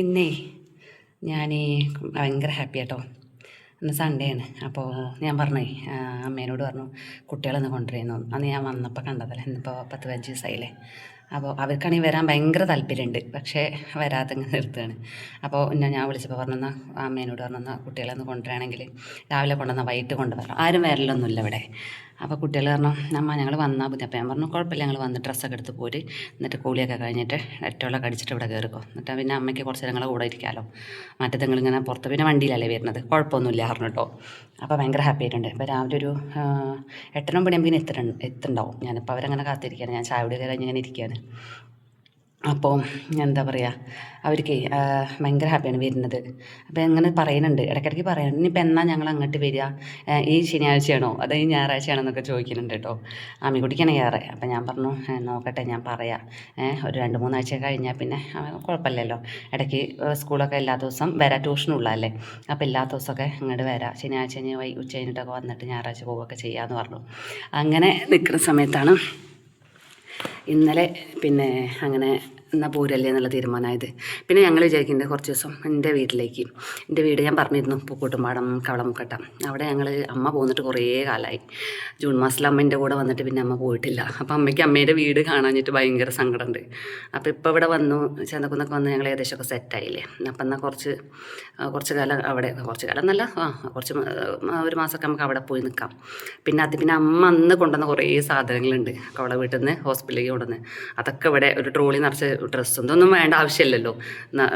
ഇന്നേ ഞാൻ ഭയങ്കര ഹാപ്പി ആട്ടോ. ഇന്ന് സൺഡേ ആണ്. അപ്പോൾ ഞാൻ പറഞ്ഞേ അമ്മേനോട് പറഞ്ഞു കുട്ടികളൊന്ന് കൊണ്ടുവരുന്നു. അന്ന് ഞാൻ വന്നപ്പോൾ കണ്ടതല്ലേ ഇന്നിപ്പോൾ പത്ത് പതിനഞ്ച് ദിവസമായില്ലേ അപ്പോൾ അവർക്കാണെങ്കിൽ വരാൻ ഭയങ്കര താല്പര്യമുണ്ട് പക്ഷേ വരാതെ നിർത്തുകയാണ്. അപ്പോൾ ഞാൻ ഞാൻ വിളിച്ചപ്പോൾ പറഞ്ഞെന്ന അമ്മേനോട് പറഞ്ഞാൽ കുട്ടികളെ ഒന്ന് കൊണ്ടുവരാണെങ്കിൽ രാവിലെ കൊണ്ടുവന്നാൽ വൈകിട്ട് കൊണ്ടുവരാം. ആരും വരലൊന്നുമില്ല ഇവിടെ. അപ്പോൾ കുട്ടികൾ പറഞ്ഞു അമ്മ ഞങ്ങൾ വന്നാൽ മതി. അപ്പോൾ ഞാൻ പറഞ്ഞു കുഴപ്പമില്ല ഞങ്ങൾ വന്ന് ഡ്രസ്സൊക്കെ എടുത്ത് പോര്. എന്നിട്ട് കൂളിയൊക്കെ കഴിഞ്ഞിട്ട് ഏറ്റവും കടിച്ചിട്ട് ഇവിടെ കയറിക്കോ എന്നിട്ട് പിന്നെ അമ്മയ്ക്ക് കുറച്ച് ഞങ്ങളെ കൂടെ ഇരിക്കാമല്ലോ മറ്റേ നിങ്ങളിങ്ങനെ പുറത്ത് പിന്നെ വണ്ടിയിലല്ലേ വരുന്നത്. കുഴപ്പമൊന്നുമില്ല പറഞ്ഞു കേട്ടോ. അപ്പോൾ ഭയങ്കര ഹാപ്പി ആയിട്ടുണ്ട്. ഇപ്പോൾ രാവിലെ ഒരു എട്ടര ഒമ്പത് മണിയാകുമ്പോൾ എത്തുണ്ടാവും ഞാനിപ്പോൾ അവരങ്ങനെ കാത്തിരിക്കുകയാണ്. ഞാൻ ചായ കുടിയൊക്കെ കഴിഞ്ഞ് ഇങ്ങനെ ഇരിക്കുകയാണ്. അപ്പോൾ എന്താ പറയുക അവർക്ക് ഭയങ്കര ഹാപ്പിയാണ് വരുന്നത്. അപ്പോൾ അങ്ങനെ പറയുന്നുണ്ട്. ഇടയ്ക്കിടയ്ക്ക് പറയുന്നുണ്ട്. ഇനിയിപ്പോൾ എന്നാൽ ഞങ്ങൾ അങ്ങോട്ട് വരിക? ഈ ശനിയാഴ്ചയാണോ അതോ ഈ ഞായറാഴ്ചയാണോ എന്നൊക്കെ ചോദിക്കുന്നുണ്ട് കേട്ടോ. ആമിക്കുട്ടിക്കാണ് ഏറെ. അപ്പോൾ ഞാൻ പറഞ്ഞു നോക്കട്ടെ ഞാൻ പറയാം. ഒരു രണ്ട് മൂന്നാഴ്ച കഴിഞ്ഞാൽ പിന്നെ കുഴപ്പമില്ലല്ലോ. ഇടയ്ക്ക് സ്കൂളൊക്കെ എല്ലാ ദിവസം വരാം ട്യൂഷനുള്ളതല്ലേ അപ്പോൾ എല്ലാ ദിവസമൊക്കെ ഇങ്ങോട്ട് വരാം. ശനിയാഴ്ച കഴിഞ്ഞ് വൈ ഉച്ച കഴിഞ്ഞിട്ടൊക്കെ വന്നിട്ട് ഞായറാഴ്ച പോവുകയൊക്കെ ചെയ്യാമെന്ന് പറഞ്ഞു. അങ്ങനെ നിൽക്കുന്ന സമയത്താണ് ഇന്നലെ പിന്നെ അങ്ങനെ എന്നാൽ പോരല്ലേ എന്നുള്ള തീരുമാനമായത്. പിന്നെ ഞങ്ങൾ വിചാരിക്കുന്നുണ്ട് കുറച്ച് ദിവസം എന്റെ വീട്ടിലേക്ക് എന്റെ വീട് ഞാൻ പറഞ്ഞിരുന്നു പൂക്കൂട്ടുംപാടം കവളമുക്കട്ട. അവിടെ ഞങ്ങൾ അമ്മ പോന്നിട്ട് കുറേ കാലമായി. ജൂൺ മാസത്തിൽ അമ്മേന്റെ കൂടെ വന്നിട്ട് പിന്നെ അമ്മ പോയിട്ടില്ല. അപ്പോൾ അമ്മയ്ക്ക് അമ്മേന്റെ വീട് കാണാഞ്ഞിട്ട് ഭയങ്കര സങ്കടമുണ്ട്. അപ്പോൾ ഇപ്പോൾ ഇവിടെ വന്നു ചന്തക്കുന്നൊക്കെ വന്ന് ഞങ്ങൾ ഏകദേശമൊക്കെ സെറ്റായില്ലേ അപ്പം എന്നാൽ കുറച്ച് കുറച്ച് കാലം അവിടെ കുറച്ച് കാലം എന്നല്ല ആ കുറച്ച് ഒരു മാസമൊക്കെ നമുക്ക് അവിടെ പോയി നിൽക്കാം. പിന്നെ അത് പിന്നെ അമ്മ അന്ന് കൊണ്ടുവന്ന കുറേ സാധനങ്ങളുണ്ട്. അവളെ വീട്ടിൽ നിന്ന് ഹോസ്പിറ്റലിലേക്ക് കൊണ്ടുവന്ന്. അതൊക്കെ ഇവിടെ ഒരു ട്രോളി നിറച്ച് ഡ്രസ്സും ഇതൊന്നും വേണ്ട ആവശ്യമില്ലല്ലോ.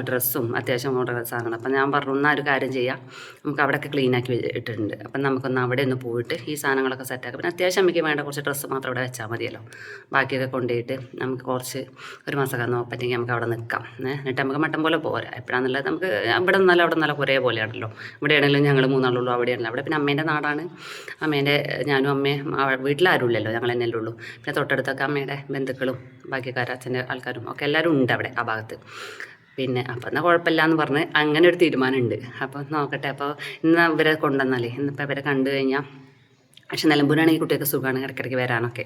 ഡ്രസ്സും അത്യാവശ്യം മോഡൽ സാധനങ്ങൾ അപ്പം ഞാൻ പറഞ്ഞു എന്നാൽ ഒരു കാര്യം ചെയ്യാം. നമുക്ക് അവിടെയൊക്കെ ക്ലീനാക്കി ഇട്ടിട്ടുണ്ട് അപ്പം നമുക്കൊന്ന് അവിടെ ഒന്ന് പോയിട്ട് ഈ സാധനങ്ങളൊക്കെ സെറ്റാക്കാം പിന്നെ അത്യാവശ്യം നമുക്ക് വേണ്ട കുറച്ച് ഡ്രസ്സ് മാത്രം ഇവിടെ വെച്ചാൽ മതിയല്ലോ. ബാക്കിയൊക്കെ കൊണ്ടുപോയിട്ട് നമുക്ക് കുറച്ച് ഒരു മാസം നോ പറ്റുമെങ്കിൽ നമുക്ക് അവിടെ നിൽക്കാം. എന്നിട്ട് നമുക്ക് മട്ടം പോലെ പോരാ. എപ്പോഴാണെന്നുള്ളത് നമുക്ക് ഇവിടെ നിന്നാലും അവിടെ നിന്നാലും കുറേ പോലെയാണല്ലോ. ഇവിടെയാണെങ്കിലും ഞങ്ങൾ മൂന്നാളുള്ളൂ അവിടെയാണല്ലോ അവിടെ. പിന്നെ അമ്മേന്റെ നാടാണ്. അമ്മേന്റെ ഞാനും അമ്മയും അവ- വീട്ടിലാരും ഇല്ലല്ലോ ഞങ്ങൾ തന്നെയല്ലേ ഉള്ളൂ. പിന്നെ തൊട്ടടുത്തൊക്കെ അമ്മയുടെ ബന്ധുക്കളും ബാക്കിക്കാരും അച്ഛന്റെ ആൾക്കാരും ഒക്കെ എല്ലാവരും ഉണ്ട് അവിടെ ആ ഭാഗത്ത്. പിന്നെ അപ്പം എന്നാൽ കുഴപ്പമില്ല എന്ന് പറഞ്ഞ് അങ്ങനെ ഒരു തീരുമാനമുണ്ട്. അപ്പോൾ നോക്കട്ടെ അപ്പോൾ ഇന്ന് ഇവരെ കൊണ്ടുവന്നാലേ ഇന്നിപ്പോൾ ഇവരെ കണ്ടു കഴിഞ്ഞാൽ പക്ഷെ നിലമ്പൂരാണെങ്കിൽ കുട്ടികൾക്ക് സുഖമാണ് ഇടയ്ക്കിടയ്ക്ക് വരാനൊക്കെ.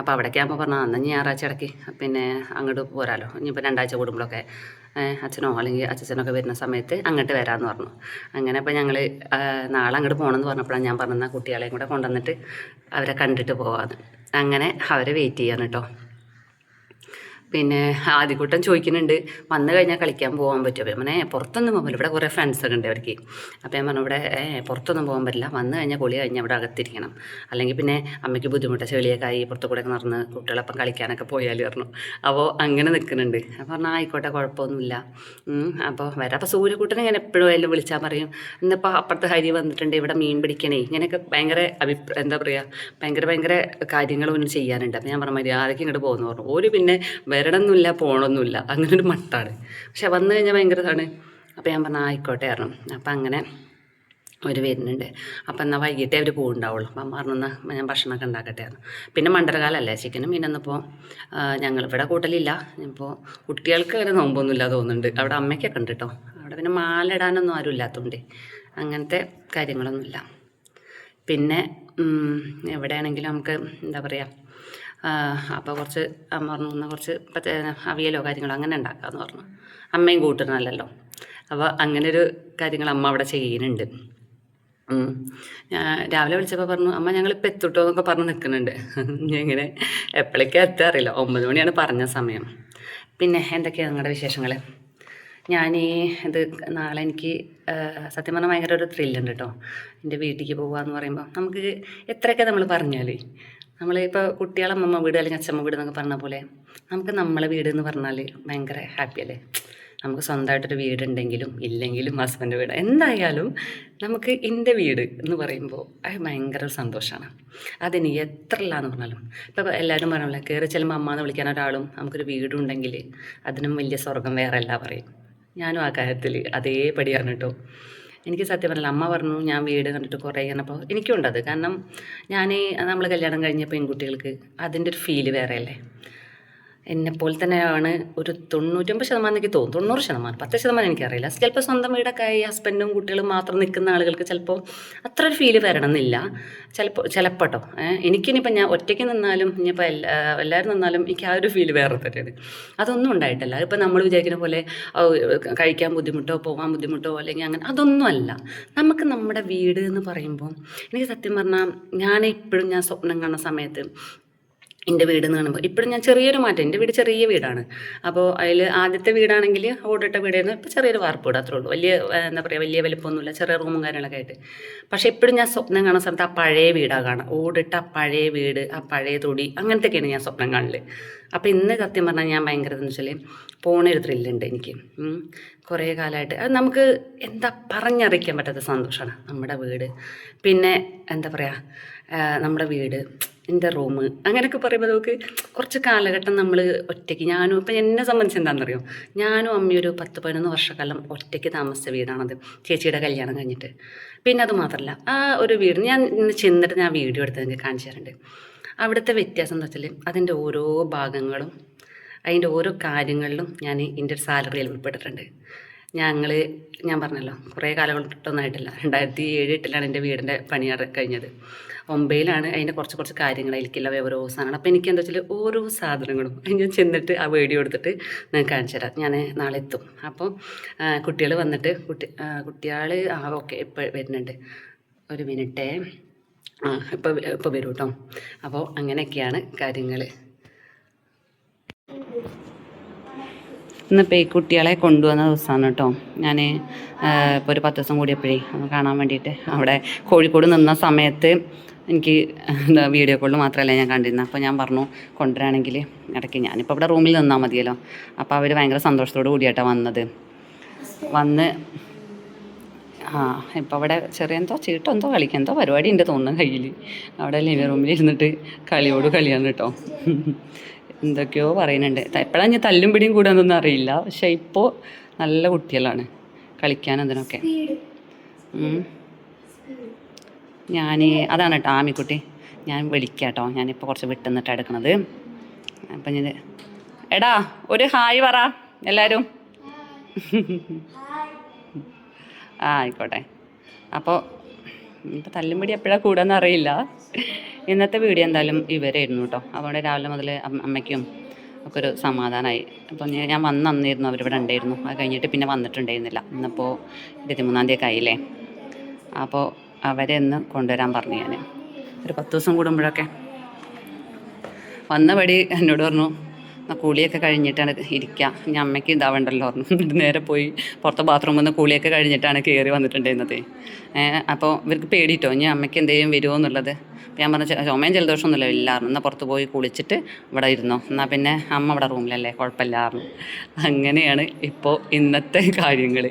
അപ്പോൾ അവിടേക്ക് ആകുമ്പോൾ പറഞ്ഞാൽ അന്ന് ഞായറാഴ്ച ഇടയ്ക്ക് പിന്നെ അങ്ങോട്ട് പോരാലോ. ഇനിയിപ്പോൾ രണ്ടാഴ്ച കൂടുമ്പോഴൊക്കെ അച്ഛനോ അല്ലെങ്കിൽ അച്ഛനൊക്കെ വരുന്ന സമയത്ത് അങ്ങോട്ട് വരാമെന്ന് പറഞ്ഞു. അങ്ങനെ അപ്പോൾ ഞങ്ങൾ നാളെ അങ്ങോട്ട് പോകണമെന്ന് പറഞ്ഞപ്പോഴാണ് ഞാൻ പറഞ്ഞ കുട്ടികളെയും കൂടെ കൊണ്ടുവന്നിട്ട് അവരെ കണ്ടിട്ട് പോകാമെന്ന് അങ്ങനെ അവരെ വെയിറ്റ് ചെയ്യാൻ കേട്ടോ പിന്നെ ആദ്യക്കൂട്ടം ചോദിക്കുന്നുണ്ട് വന്നു കഴിഞ്ഞാൽ കളിക്കാൻ പോകാൻ പറ്റുമോ അപ്പം ഞാൻ പുറത്തൊന്നും പോകാൻ ഇവിടെ കുറേ ഫ്രണ്ട്സൊക്കെ ഉണ്ട് അവർക്ക്. അപ്പം ഞാൻ പറഞ്ഞു ഇവിടെ പുറത്തൊന്നും പോകാൻ പറ്റില്ല. വന്നു കഴിഞ്ഞാൽ കുളി കഴിഞ്ഞാൽ ഇവിടെ അകത്തിരിക്കണം. അല്ലെങ്കിൽ പിന്നെ അമ്മയ്ക്ക് ബുദ്ധിമുട്ട് ചെളിയൊക്കെ ആയി പുറത്തു കൂടെ നടന്ന് കുട്ടികളൊപ്പം കളിക്കാനൊക്കെ പോയാൽ പറഞ്ഞു. അപ്പോൾ അങ്ങനെ നിൽക്കുന്നുണ്ട് അപ്പം പറഞ്ഞാൽ ആയിക്കോട്ടെ കുഴപ്പമൊന്നുമില്ല. അപ്പോൾ വരാം. അപ്പോൾ സൂര്യക്കൂട്ടനെ ഞാൻ എപ്പോഴും എല്ലാം വിളിച്ചാൽ പറയും ഇന്നിപ്പോൾ അപ്പുറത്തെ ഹരി വന്നിട്ടുണ്ട് ഇവിടെ മീൻ പിടിക്കണേ. ഇങ്ങനെയൊക്കെ ഭയങ്കര അഭിപ്രായം എന്താ പറയുക ഭയങ്കര ഭയങ്കര കാര്യങ്ങളൊന്നും ചെയ്യാനുണ്ട്. അപ്പം ഞാൻ പറഞ്ഞ മര്യാദയ്ക്ക് ഇങ്ങോട്ട് പോകുന്നു പറഞ്ഞു. ഒരു പിന്നെ വരണമെന്നില്ല പോകണമെന്നില്ല. അങ്ങനെ ഒരു മട്ടാണ്. പക്ഷെ വന്നു കഴിഞ്ഞാൽ ഭയങ്കര ഇതാണ്. അപ്പോൾ ഞാൻ പറഞ്ഞാൽ ആയിക്കോട്ടെ പറഞ്ഞു. അപ്പം അങ്ങനെ അവർ വരുന്നുണ്ട്. അപ്പം എന്നാൽ വൈകിട്ടേ അവർ പോകുന്നുണ്ടാവുള്ളൂ അപ്പം പറഞ്ഞു എന്നാൽ ഞാൻ ഭക്ഷണമൊക്കെ ഉണ്ടാക്കട്ടെ ആണ് പിന്നെ മണ്ടരകാലല്ലേ ചിക്കനും മീനൊന്നിപ്പോൾ ഞങ്ങളിവിടെ കൂട്ടലില്ല. ഇപ്പോൾ കുട്ടികൾക്ക് അങ്ങനെ നോമ്പൊന്നുമില്ല തോന്നുന്നുണ്ട്. അവിടെ അമ്മയ്ക്കൊക്കെ ഉണ്ട് കേട്ടോ അവിടെ പിന്നെ മാലിടാനൊന്നും ആരും ഇല്ലാത്തതുകൊണ്ട് അങ്ങനത്തെ കാര്യങ്ങളൊന്നുമില്ല. പിന്നെ എവിടെയാണെങ്കിലും നമുക്ക് എന്താ പറയുക അപ്പോൾ കുറച്ച് അമ്മ പറഞ്ഞു എന്നാൽ കുറച്ച് പറ്റേ അവിയലോ കാര്യങ്ങളോ അങ്ങനെ ഉണ്ടാക്കാമെന്ന് പറഞ്ഞു. അമ്മയും കൂട്ടുന്നതല്ലല്ലോ. അപ്പോൾ അങ്ങനെ ഒരു കാര്യങ്ങൾ അമ്മ അവിടെ ചെയ്യുന്നുണ്ട്. രാവിലെ വിളിച്ചപ്പോൾ പറഞ്ഞു അമ്മ ഞങ്ങളിപ്പോൾ എത്തിട്ടോ എന്നൊക്കെ പറഞ്ഞ് നിൽക്കുന്നുണ്ട്. ഇങ്ങനെ എപ്പോഴേക്കും എത്താറില്ല ഒമ്പത് മണിയാണ് പറഞ്ഞ സമയം. പിന്നെ എന്തൊക്കെയാണ് നിങ്ങളുടെ വിശേഷങ്ങൾ ഞാൻ ഈ ഇത് നാളെ എനിക്ക് സത്യം പറഞ്ഞാൽ ഭയങ്കര ഒരു ത്രില്ലുണ്ട് കേട്ടോ എന്റെ വീട്ടിലേക്ക് പോകുക എന്ന് പറയുമ്പോൾ നമുക്ക് എത്രയൊക്കെ നമ്മൾ പറഞ്ഞാൽ നമ്മളിപ്പോൾ കുട്ടികളമ്മമ്മ വീട് അല്ലെങ്കിൽ അച്ഛമ്മ വീട് എന്നൊക്കെ പറഞ്ഞ പോലെ നമുക്ക് നമ്മളെ വീട് എന്ന് പറഞ്ഞാൽ ഭയങ്കര ഹാപ്പി അല്ലേ? നമുക്ക് സ്വന്തമായിട്ടൊരു വീടുണ്ടെങ്കിലും ഇല്ലെങ്കിലും ഹസ്ബൻഡ് വീട്. എന്തായാലും നമുക്ക് എന്റെ വീട് എന്ന് പറയുമ്പോൾ അത് ഭയങ്കര സന്തോഷമാണ് അതിന് എത്ര ഇല്ലാന്ന് പറഞ്ഞാലും. ഇപ്പോൾ എല്ലാവരും പറഞ്ഞില്ല കയറി ചെല്ലുമ്പോൾ അമ്മ എന്ന് വിളിക്കാൻ ഒരാളും നമുക്കൊരു വീടുണ്ടെങ്കിൽ അതിനും വലിയ സ്വർഗം വേറെ അല്ല പറയും. ഞാനും ആ കാര്യത്തിൽ അതേപടിയാണ് കേട്ടോ എനിക്ക് സത്യം പറഞ്ഞില്ല അമ്മ പറഞ്ഞു ഞാൻ വീട് കണ്ടിട്ട് കുറേ കഴിഞ്ഞപ്പോൾ എനിക്കുണ്ടത്. കാരണം ഞാൻ നമ്മൾ കല്യാണം കഴിഞ്ഞ പെൺകുട്ടികൾക്ക് അതിന്റെ ഒരു ഫീൽ വേറെ അല്ലേ എന്നെപ്പോലെ തന്നെയാണ് ഒരു തൊണ്ണൂറ്റൊമ്പത് ശതമാനം എനിക്ക് തോന്നും തൊണ്ണൂറ് ശതമാനം പത്ത് ശതമാനം എനിക്കറിയില്ല. ചിലപ്പോൾ സ്വന്തം വീടൊക്കെ ആയി ഹസ്ബൻഡും കുട്ടികളും മാത്രം നിൽക്കുന്ന ആളുകൾക്ക് ചിലപ്പോൾ അത്ര ഒരു ഫീൽ വരണമെന്നില്ല. ചിലപ്പോൾ കേട്ടോ എനിക്കിനിപ്പോൾ ഞാൻ ഒറ്റയ്ക്ക് നിന്നാലും ഇനിയിപ്പോൾ എല്ലാ എല്ലാവരും നിന്നാലും എനിക്ക് ആ ഒരു ഫീൽ വേറെ തന്നെയാണ്. അതൊന്നും ഉണ്ടായിട്ടില്ല. ഇപ്പോൾ നമ്മൾ വിചാരിക്കുന്ന പോലെ കഴിക്കാൻ ബുദ്ധിമുട്ടോ പോകാൻ ബുദ്ധിമുട്ടോ അല്ലെങ്കിൽ അങ്ങനെ അതൊന്നുമല്ല നമുക്ക് നമ്മുടെ വീട് എന്ന് പറയുമ്പോൾ എനിക്ക് സത്യം പറഞ്ഞാൽ ഞാൻ ഇപ്പോഴും ഞാൻ സ്വപ്നം കാണുന്ന സമയത്ത് എന്റെ വീട് എന്ന് കാണുമ്പോൾ ഇപ്പോഴും ഞാൻ ചെറിയൊരു മാറ്റം. എന്റെ വീട് ചെറിയ വീടാണ്. അപ്പോൾ അതിൽ ആദ്യത്തെ വീടാണെങ്കിൽ ഓടിട്ട വീടായിരുന്നു. ഇപ്പോൾ ചെറിയൊരു വാർപ്പ് വീട് അത്രേ ഉള്ളൂ. വലിയ എന്താ പറയുക വലിയ വലിപ്പമൊന്നുമില്ല. ചെറിയ റൂമും കാര്യങ്ങളൊക്കെ ആയിട്ട്. പക്ഷേ ഇപ്പോഴും ഞാൻ സ്വപ്നം കാണുന്ന സമയത്ത് ആ പഴയ വീടാണ് കാണാം ഓടിട്ട പഴയ വീട് ആ പഴയ തൊടി അങ്ങനത്തെയൊക്കെയാണ് ഞാൻ സ്വപ്നം കാണൽ. അപ്പോൾ ഇന്ന് സത്യം പറഞ്ഞാൽ ഞാൻ ഭയങ്കര എന്ന് വെച്ചാൽ പോണൊരു ത്രില്ലുണ്ട് എനിക്ക്. കുറേ കാലമായിട്ട്. അത് നമുക്ക് എന്താ പറഞ്ഞറിയിക്കാൻ പറ്റാത്ത സന്തോഷമാണ് നമ്മുടെ വീട്. പിന്നെ എന്താ പറയുക നമ്മുടെ വീട് എന്റെ റൂം അങ്ങനെയൊക്കെ പറയുമ്പോൾ നമുക്ക് കുറച്ച് കാലഘട്ടം നമ്മൾ ഒറ്റയ്ക്ക് ഞാനും ഇപ്പം എന്നെ സംബന്ധിച്ച് എന്താണെന്നറിയോ? ഞാനും അമ്മയും ഒരു പത്ത് പതിനൊന്ന് വർഷക്കാലം ഒറ്റയ്ക്ക് താമസിച്ച വീടാണത് ചേച്ചിയുടെ കല്യാണം കഴിഞ്ഞിട്ട്. പിന്നെ അത് മാത്രമല്ല ആ ഒരു വീട് ഞാൻ ഇന്ന് ചെന്നിട്ട് ഞാൻ വീഡിയോ എടുത്ത് നിങ്ങൾക്ക് കാണിച്ചു തരുന്നുണ്ട് അവിടുത്തെ വ്യത്യാസം എന്താ വെച്ചാൽ അതിന്റെ ഓരോ ഭാഗങ്ങളും അതിന്റെ ഓരോ കാര്യങ്ങളിലും ഞാൻ എന്റെ ഒരു സാലറിയിൽ ഉൾപ്പെട്ടിട്ടുണ്ട്. ഞങ്ങൾ ഞാൻ പറഞ്ഞല്ലോ കുറേ കാലം ആയിട്ടില്ല രണ്ടായിരത്തി ഏഴ് എട്ടിലാണ് എന്റെ വീടിന്റെ പണി കഴിഞ്ഞത്. ഒമ്പതിലാണ് അതിന്റെ കുറച്ച് കുറച്ച് കാര്യങ്ങൾ എനിക്കില്ല ഓരോ സാധനങ്ങൾ അപ്പോൾ എനിക്ക് എന്താ വെച്ചാൽ ഓരോ സാധനങ്ങളും ഞാൻ ചെന്നിട്ട് ആ വീഡിയോ എടുത്തിട്ട് ഞാൻ കാണിച്ചു തരാം. ഞാൻ നാളെ എത്തും. അപ്പോൾ കുട്ടികൾ വന്നിട്ട് കുട്ടി കുട്ടികൾ ആ ഓക്കെ ഇപ്പോൾ വരുന്നുണ്ട്. ഒരു മിനിറ്റേ. ആ ഇപ്പോൾ ഇപ്പോൾ വരും കേട്ടോ അപ്പോൾ അങ്ങനെയൊക്കെയാണ് കാര്യങ്ങൾ ഇന്നിപ്പോൾ പേക്കുട്ടികളെ കുട്ടികളെ കൊണ്ടുവന്ന ദിവസമാണ് കേട്ടോ. ഞാൻ ഇപ്പോൾ ഒരു പത്ത് ദിവസം കൂടിയപ്പോഴേ ഒന്ന് കാണാൻ വേണ്ടിയിട്ട് അവിടെ കോഴിക്കോട് നിന്ന സമയത്ത് എനിക്ക് എന്താ വീഡിയോ കോളിൽ മാത്രമല്ല ഞാൻ കണ്ടിരുന്നത്. അപ്പോൾ ഞാൻ പറഞ്ഞു കൊണ്ടുവരാണെങ്കിൽ ഇടയ്ക്ക് ഞാനിപ്പോൾ ഇവിടെ റൂമിൽ നിന്നാൽ മതിയല്ലോ. അപ്പോൾ അവർ ഭയങ്കര സന്തോഷത്തോടു കൂടിയായിട്ടാണ് വന്നത്. വന്ന് ആ ഇപ്പോൾ അവിടെ ചെറിയ എന്തോ ചീട്ടോ എന്തോ കളിക്കുക എന്തോ പരിപാടി ഉണ്ട് തോന്നുന്നു കയ്യിൽ അവിടെ ലിവിംഗ് റൂമിൽ ഇരുന്നിട്ട് കളിയോട് കളിയാണ് കേട്ടോ. എന്തൊക്കെയോ പറയുന്നുണ്ട്. എപ്പോഴാണ് ഞാൻ തല്ലും പിടിയും കൂടാന്നൊന്നും അറിയില്ല. പക്ഷെ ഇപ്പോൾ നല്ല കുട്ടികളാണ് കളിക്കാൻ അതിനൊക്കെ. ഞാൻ അതാണ് കേട്ടോ ആമിക്കുട്ടി. ഞാൻ വിളിക്കാം കേട്ടോ ഞാനിപ്പോൾ കുറച്ച് വിട്ട് നിന്നിട്ടാണ് എടുക്കണത്. അപ്പം ഞാൻ എടാ ഒരു ഹായ് പറ എല്ലാവരും ആ ആയിക്കോട്ടെ. അപ്പോൾ ഇപ്പം തല്ലുംപിടി എപ്പോഴാണ് കൂടാന്ന് അറിയില്ല. ഇന്നത്തെ വീഡിയോ എന്തായാലും ഇവരായിരുന്നു കേട്ടോ. അതുകൊണ്ട് രാവിലെ മുതൽ അമ്മയ്ക്കും ഒക്കെ ഒരു സമാധാനമായി അപ്പം ഞാൻ വന്ന് അന്നിരുന്നു അവരിവിടെ ഉണ്ടായിരുന്നു. അത് കഴിഞ്ഞിട്ട് പിന്നെ വന്നിട്ടുണ്ടായിരുന്നില്ല. ഇന്നിപ്പോൾ ഇരുപത്തിമൂന്നാം തീയതി ആയില്ലേ? അപ്പോൾ അവരെ ഇന്ന് കൊണ്ടുവരാൻ പറഞ്ഞു ഞാൻ ഒരു പത്ത് ദിവസം കൂടുമ്പോഴൊക്കെ. വന്ന വഴി എന്നോട് പറഞ്ഞു കൂളിയൊക്കെ കഴിഞ്ഞിട്ടാണ് ഇരിക്കുക ഞാൻ അമ്മയ്ക്ക് ഇതാവണ്ടല്ലോ. പറഞ്ഞു നേരെ പോയി പുറത്തെ ബാത്റൂമിൽ നിന്ന് കൂളിയൊക്കെ കഴിഞ്ഞിട്ടാണ് കയറി വന്നിട്ടുണ്ടായിരുന്നത്. അപ്പോൾ ഇവർക്ക് പേടിയിട്ടോ ഞാൻ അമ്മയ്ക്ക് എന്തെങ്കിലും വരുമോ എന്നുള്ളത്? ഞാൻ പറഞ്ഞ ചുമയും ജലദോഷമൊന്നുമില്ല ഇല്ലായിരുന്നു എന്നാൽ പുറത്ത് പോയി കുളിച്ചിട്ട് ഇവിടെ ഇരുന്നോ. എന്നാൽ പിന്നെ അമ്മ ഇവിടെ റൂമിലല്ലേ കുഴപ്പമില്ലായിരുന്നു അങ്ങനെയാണ് ഇപ്പോൾ ഇന്നത്തെ കാര്യങ്ങൾ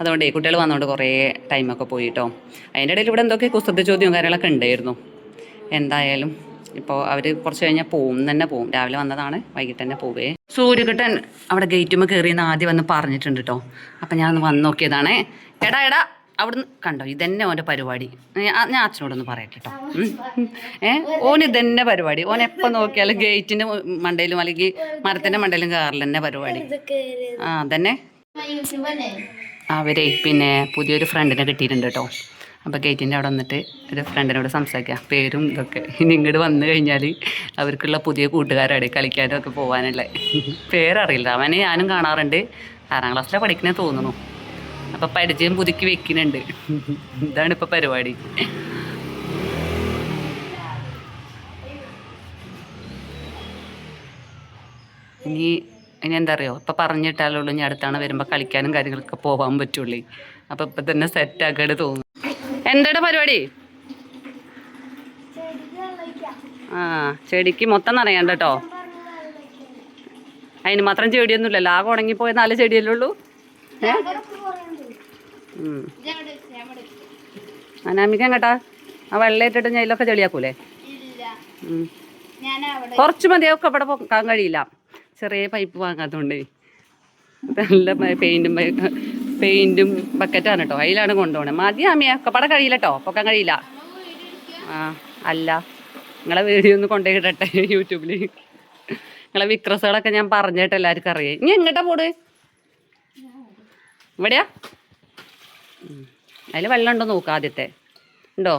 അതുകൊണ്ട് കുട്ടികൾ വന്നുകൊണ്ട് കുറേ ടൈമൊക്കെ പോയി കേട്ടോ അതിന്റെ ഇടയിൽ ഇവിടെ എന്തൊക്കെ കുസൃതി ചോദ്യവും കാര്യങ്ങളൊക്കെ ഉണ്ടായിരുന്നു. എന്തായാലും ഇപ്പോൾ അവർ കുറച്ച് കഴിഞ്ഞാൽ പോവും തന്നെ പോവും. രാവിലെ വന്നതാണ് വൈകിട്ട് തന്നെ പോവേ. സൂര്യകട്ടൻ അവിടെ ഗേറ്റുമ്പോൾ കയറിയെന്ന് ആദ്യം വന്ന് പറഞ്ഞിട്ടുണ്ട് കേട്ടോ അപ്പം ഞാൻ വന്ന് നോക്കിയതാണേ. എടാ എടാ. അവിടുന്ന് കണ്ടോ? ഇതന്നെ ഓന്റെ പരിപാടി. ഞാൻ അച്ഛനോടൊന്ന് പറയട്ടെ കേട്ടോ. ഏ ഓൻ ഇതന്നെ പരിപാടി. ഓൻ എപ്പോൾ നോക്കിയാലും ഗേറ്റിന്റെ മണ്ടയിലും അല്ലെങ്കിൽ മരത്തിന്റെ മണ്ടയിലും കയറിൽ തന്നെ പരിപാടി. ആ അതന്നെ. അവരെ പിന്നെ പുതിയൊരു ഫ്രണ്ടിനെ കിട്ടിയിട്ടുണ്ട് കേട്ടോ അപ്പോൾ ഗേറ്റിന്റെ അവിടെ വന്നിട്ട് ഒരു ഫ്രണ്ടിനോട് സംസാരിക്കാം. പേരും ഇതൊക്കെ. ഇനി ഇങ്ങോട്ട് വന്നു കഴിഞ്ഞാൽ അവർക്കുള്ള പുതിയ കൂട്ടുകാരാണ് കളിക്കാനും ഒക്കെ പോകാനുള്ള പേരറിയില്ല. അവനെ ഞാനും കാണാറുണ്ട്. ആറാം ക്ലാസ്സിലെ പഠിക്കണേ തോന്നുന്നു. അപ്പോൾ പരിചയം പുതുക്കി വെക്കുന്നുണ്ട്. ഇതാണ് ഇപ്പോൾ പരിപാടി. ഇനി ഇനി എന്താ അറിയോ? ഇപ്പം പറഞ്ഞിട്ടാലുള്ളൂ ഇനി അടുത്താണ് വരുമ്പോൾ കളിക്കാനും കാര്യങ്ങളൊക്കെ പോവാൻ പറ്റുള്ളൂ. അപ്പം ഇപ്പം തന്നെ സെറ്റ് ആക്കാണ്ട് തോന്നുന്നു. എന്താണ് പരിപാടി? ആ ചെടിക്ക് മൊത്തം നിറയണ്ട കേട്ടോ അതിന് മാത്രം ചെടിയൊന്നുമില്ലല്ലോ. ആകെ പോയ നാല് ചെടിയല്ലേ ഉള്ളൂ. അനാമിക്കാൻ കേട്ടാ ആ വെള്ളയിട്ടിട്ട് ചെളിയാക്കൂലേ. ഞാൻ അവിടെ കുറച്ച് മതിയൊക്കെ ഇവിടെ പൊക്കാൻ കഴിയില്ല. ചെറിയ പൈപ്പ് വാങ്ങാത്തോണ്ടേ. നല്ല പെയിന്റും പെയിന്റും ബക്കറ്റാണ് കേട്ടോ അതിലാണ് കൊണ്ടുപോകണത് മതി ആമിയ ഒക്കെ പടം കഴിയില്ല കേട്ടോ പൊക്കാൻ കഴിയില്ല. ആ അല്ല. നിങ്ങളെ വീഡിയോ ഒന്ന് കൊണ്ടുപോയി ഇടട്ടെ യൂട്യൂബിൽ നിങ്ങളെ വിക്രസുകളൊക്കെ ഞാൻ പറഞ്ഞിട്ട് എല്ലാവർക്കും അറിയാം. ഇനി എങ്ങോട്ടാ പോട് ഇവിടെയാ? അതിൽ വെള്ളം ഉണ്ടോ നോക്കുക ആദ്യത്തെ. ഉണ്ടോ.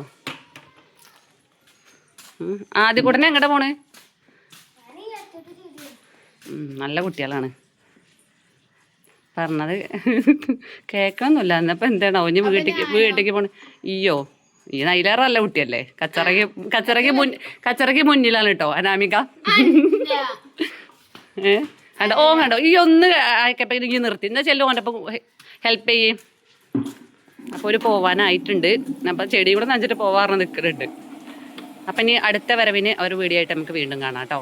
ആദ്യ കൂടനെ എങ്ങോട്ടാ പോണ്? നല്ല കുട്ടികളാണ്. പറഞ്ഞത് കേൾക്കണമെന്നില്ല എന്നപ്പോൾ എന്താണോ? ഇനി വീട്ടിക്ക് വീട്ടിക്ക് പോണ. ഈയോ ഈ നൈലേറല്ല കുട്ടിയല്ലേ? കച്ചറയ്ക്ക് കച്ചറയ്ക്ക് മുൻ കച്ചറയ്ക്ക് മുന്നിലാണ് കേട്ടോ അനാമിക. ഏ? കണ്ടോ? ഓ കണ്ടോ? ഈ ഒന്ന് അയക്കപ്പം എനിക്ക് നിർത്തി. എന്നാ ചെല്ലോ കൊണ്ടപ്പോൾ ഹെൽപ്പ് ചെയ്യേ. അപ്പോൾ ഒരു പോവാനായിട്ടുണ്ട്. അപ്പോൾ ചെടി കൂടെ നനച്ചിട്ട് പോവാറിന് നിൽക്കുന്നുണ്ട് അപ്പം ഇനി അടുത്ത വരവിന് ഒരു വീഡിയോ ആയിട്ട് നമുക്ക് വീണ്ടും കാണാം കേട്ടോ